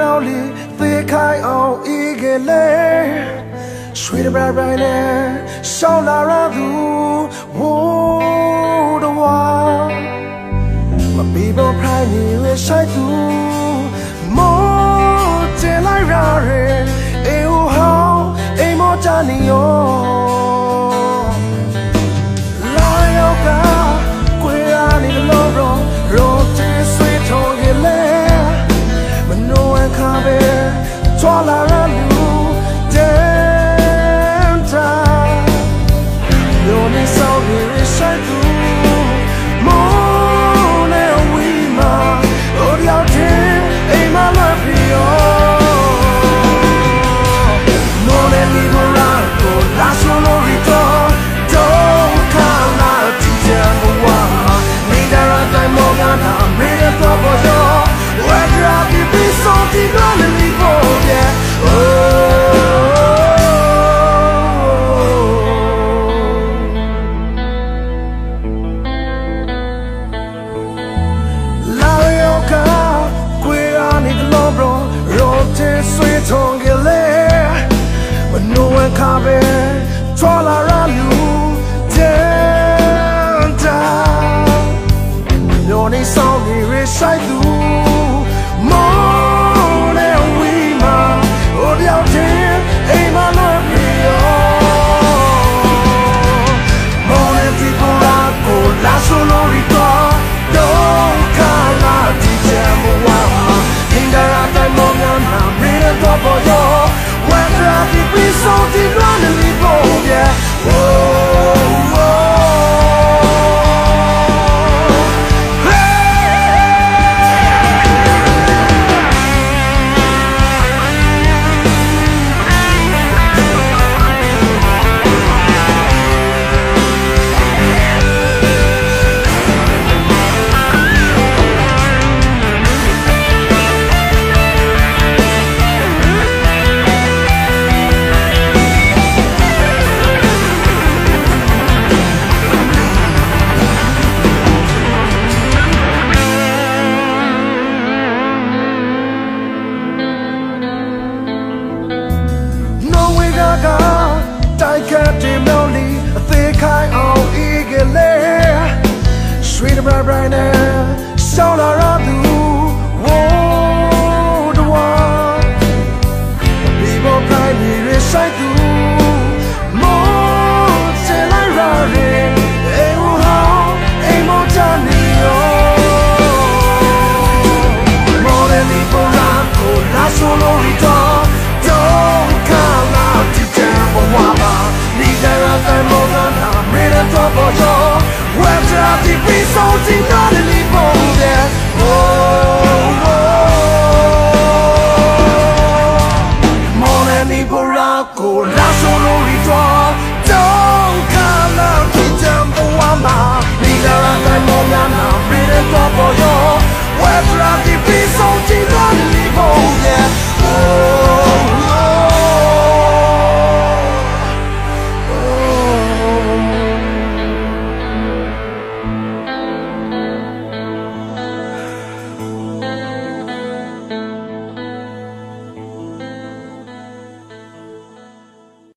နောက်လေးသေခိုင်အောင်ဤကလေးရွှေတဘရိုင်ဘရိုင်နဲ့ရှောင်းလာရသူဝိုးတော်မပီပေါ်ဖိုင်နေရဆိုင်သူမောတင်လိုက်ရရဲအေဟောအေမောချာနေရော rote sweet ongele မနိုးဝခါပဲချွာလာရလူတန်တာညောနေဆောင်နေရဆိုင်သူ No way gaga တိုက်ခတ်တင်မြောက်လီအသေးခိုင်အောင်ဤကလေးရွှေတ out in